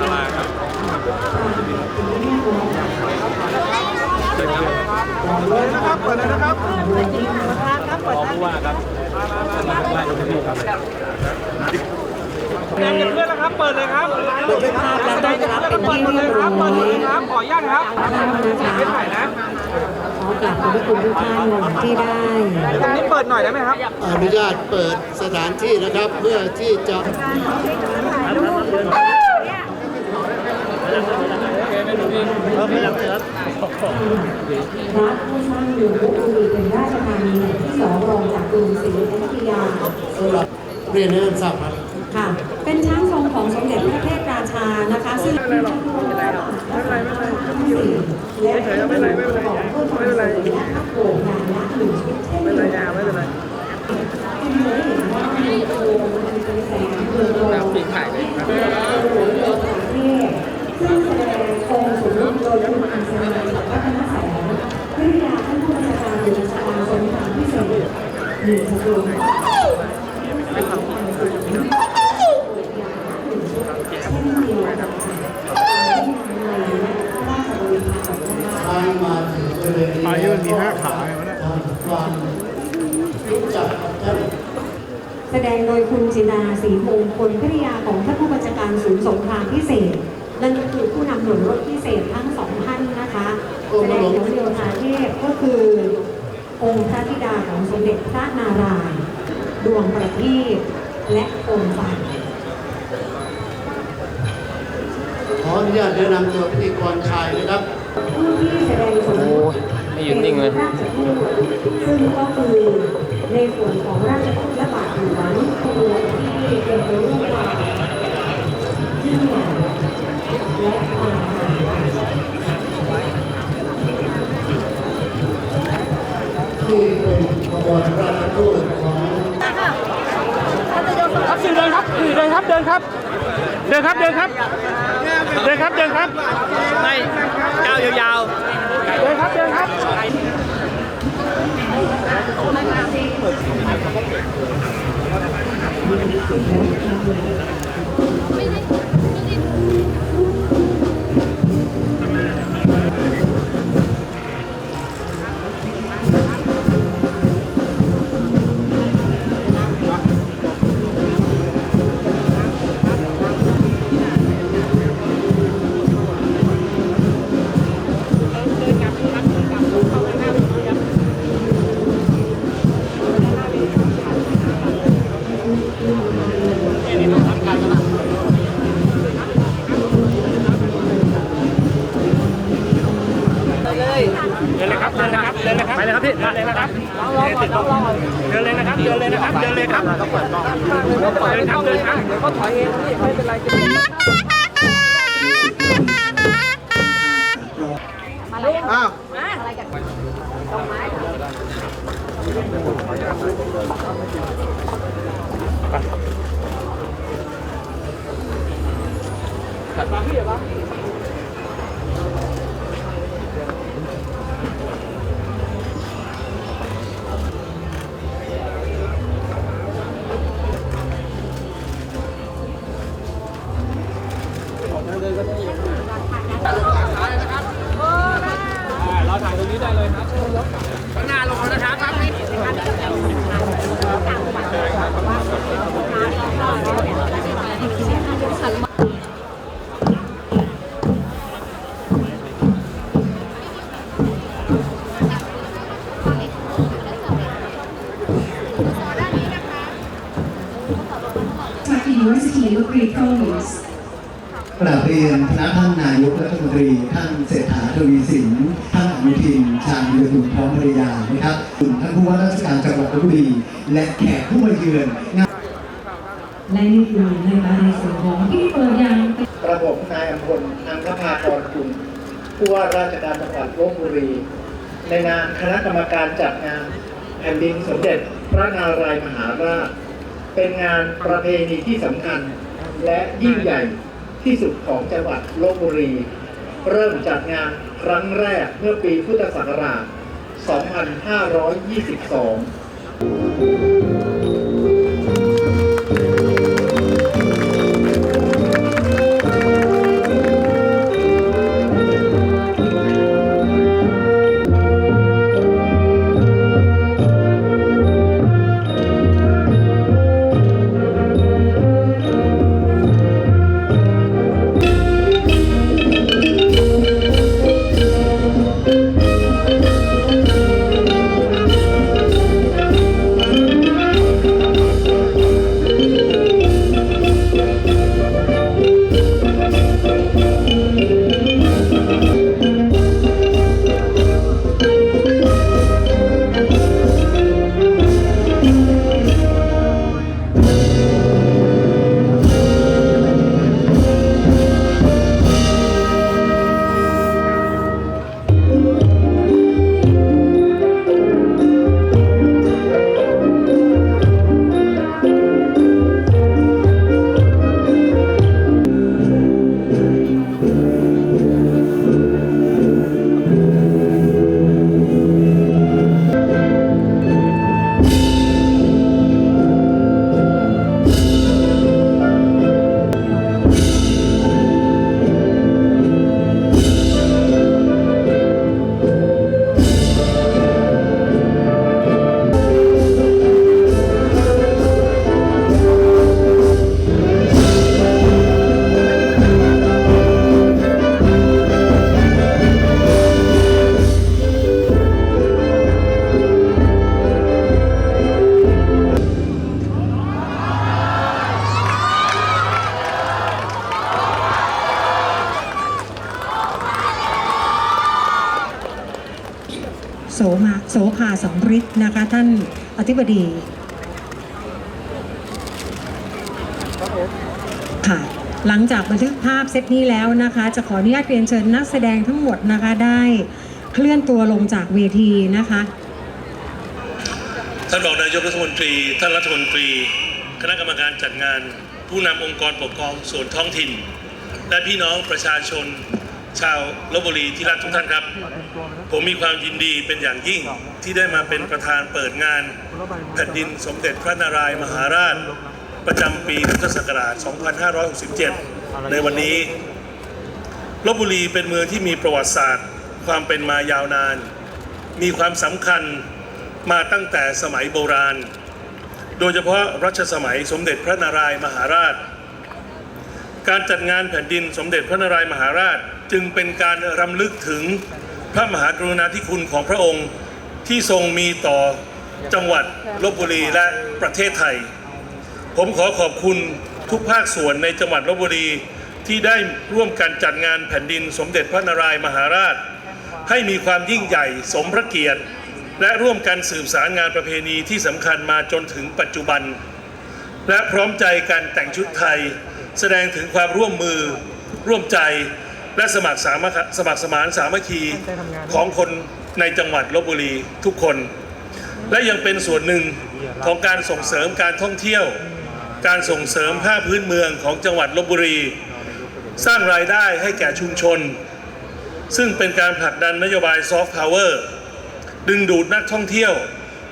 ตลาดครับเปิดนะครับเปิดนะครับเปิดเลยนะครับขอผู้ว่าครับได้ทุกที่ครับแดงเพื่อนนะครับ เปิดเลยครับเปิดเลยครับเปิดงเพื่อนเปิดเลยครับ เปิดเลยครับ ขออนุญาตครับไม่ถ่ายนะขอกราบขอบคุณทุกท่านที่ได้ตรงนี้เปิดหน่อยได้ไหมครับ อนุญาตเปิดสถานที่นะครับเพื่อที่จะ รับผู้สร้างอยู่บุรีเป็นราชธานีแห่งที่สองรองจากกรุงศรีอยุธยาสำหรับเรียนให้ท่านทราบครับค่ะ เป็นช้างทรงของสมเด็จพระเทพราชานะคะ ซึ่งไม่เป็นไรไม่เป็นไรไม่เป็นไรไม่เป็นไรไม่เป็นไรไม่เป็นไรไม่เป็นไรและโขงงานละหนึ่เช่นเดียวกันไม่เป็นไรคุณเคยเห็นว่ามีโคมมันเป็นแสงเรืองรองที่เป็นหลวงโยธาเทพซึ่งแสดงองค์สมเด็จโดยคุณอัญชลีวัฒนแสงวิทยาท่านผู้บัญชาการอยู่ราชการสงครามพิเศษ หนึ่งขบวนทางมาถึงบริเวณนี้อายุมีห้าขาทำความรู้จักกับท่านแสดงโดยคุณจินดาศรีมงคลภริยาของท่านผู้บัญชาการศูนย์สงครามพิเศษ นั่นก็คือผู้นำหน่วยรบพิเศษทั้งสองท่านนะคะ แสดงของโยธาเทพก็คือ องค์พระธิดาของสมเด็จพระนารายณ์ดวงประทีปและองค์ฝันขออนุญาตแนะนำตัวพิธีกรชายนะครับ ผู้ที่แสดงสมมติไม่หยุดนิ่งเลยป็ราชทูตซึ่งก็คือในส่วนของราชทูตและบาทหลวงตัวที่เป็นไปด้วยความยิ่งใหญ่และความหมาย ที่เป็นขบวนราชทูตของ ครับสื่อ เดินครับสื่อเดินครับเดินครับ เดินครับเดินครับ เดินครับเดินครับไม่ก้าวยาวเดินครับเดินครับ เลยครับเปิดกล้องเดินครับเดินครับเดี๋ยวก็ถอยเองพี่ไม่เป็นไรอ้าวเรา สินท่านอนุทิน ชาญวิรุฬพร้อมภรรยานะครับคุณท่านผู้ว่าราชการจังหวัดลบบุรี และแขกผู้มาเยือนงานและนี่คือในในส่วนของที่เปิดยังนระบบนายอำพลอังคภากรคุณผู้ว่าราชการจังหวัดลบบุรี ในนามคณะกรรมการจัดงานแผ่นดินสมเด็จพระนารายมหาราช เป็นงานประเพณีที่สำคัญ และยิ่งใหญ่ที่สุดของจังหวัดลบบุรี เริ่มจัดงาน ครั้งแรกเมื่อปีพุทธศักราช 2522 โสภาสำริดนะคะท่านอธิบดีค่ะหลังจากบันทึกภาพเซตนี้แล้วนะคะ จะขออนุญาตเรียนเชิญนักแสดงทั้งหมดนะคะได้เคลื่อนตัวลงจากเวทีนะคะท่านรองนายกรัฐมนตรี ท่านรัฐมนตรี คณะกรรมการจัดงาน ผู้นำองค์กรปกครองส่วนท้องถิ่น และพี่น้องประชาชน ชาวลบบุรีที่รักทุกท่านครับ ผมมีความยินดีเป็นอย่างยิ่งที่ได้มาเป็นประธานเปิดงาน แผ่นดินสมเด็จพระนารายมหาราช ประจำปีพุทธศักราช 2567 ในวันนี้ลบบุรีเป็นเมืองที่มีประวัติศาสตร์ ความเป็นมายาวนาน มีความสำคัญมาตั้งแต่สมัยโบราณ โดยเฉพาะรัชสมัยสมเด็จพระนารายมหาราช การจัดงานแผ่นดินสมเด็จพระนารายมหาราช จึงเป็นการรำลึกถึงพระมหากรุณาธิคุณของพระองค์ที่ทรงมีต่อจังหวัดลบบุรีและประเทศไทย ผมขอขอบคุณทุกภาคส่วนในจังหวัดลบบุรีที่ได้ร่วมกันจัดงานแผ่นดินสมเด็จพระนารายณ์มหาราช ให้มีความยิ่งใหญ่สมพระเกียรติ และร่วมกันสืบสารงานประเพณีที่สำคัญมาจนถึงปัจจุบัน และพร้อมใจการแต่งชุดไทย แสดงถึงความร่วมมือร่วมใจ และสมัครสามัคสมัครสมานสามัคคีของคนในจังหวัดลบบุรีทุกคน และยังเป็นส่วนหนึ่งของการส่งเสริมการท่องเที่ยว การส่งเสริมภาพพื้นเมืองของจังหวัดลบบุรี สร้างรายได้ให้แก่ชุมชน ซึ่งเป็นการผลักดันนโยบายซอฟต์พาวเวอร์ดึงดูดนักท่องเที่ยว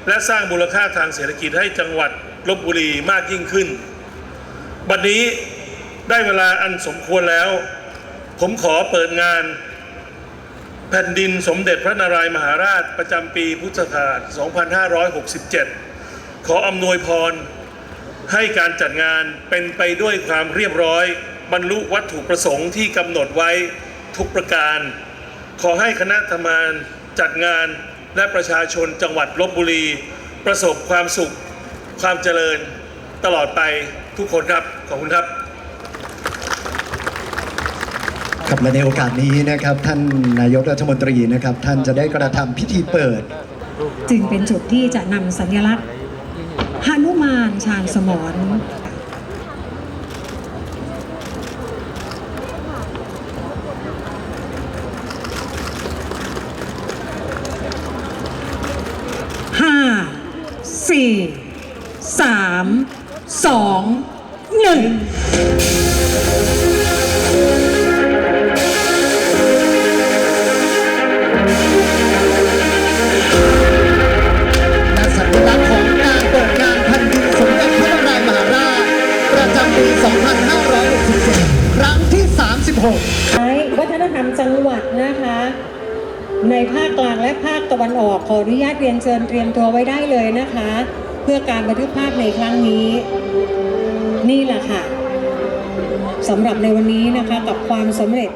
และสร้างมูลค่าทางเศรษฐกิจให้จังหวัดลบบุรีมากยิ่งขึ้น บัดนนี้ได้เวลาอันสมควรแล้ว ผมขอเปิดงาน แผ่นดินสมเด็จพระนารายมหาราชประจำปีพุทธศักราช 2567 ขออำนวยพร ให้การจัดงานเป็นไปด้วยความเรียบร้อย บรรลุวัตถุประสงค์ที่กำหนดไว้ทุกประการ ขอให้คณะทำงานจัดงานและประชาชนจังหวัดลบบุรี ประสบความสุขความเจริญตลอดไปทุกคนครับ ขอบคุณครับ ครับและในโอกาสนี้นะครับ ท่านนายกรัฐมนตรีนะครับ ท่านจะได้กระทำพิธีเปิด จึงเป็นจุดที่จะนำสัญลักษณ์หนุมานชาญสมรห้าสี่สามสองหนึ่ง ปี 2567 ครั้งที่ 36ใช้วัฒนธรรมจังหวัดนะคะ ในภาคกลางและภาคตะวันออกขออนุญาตเรียนเชิญเตรียมตัวไว้ได้เลยนะคะ เพื่อการบันทึกภาพในครั้งนี้ นี่แหละค่ะสำหรับในวันนี้นะคะกับความสำเร็จ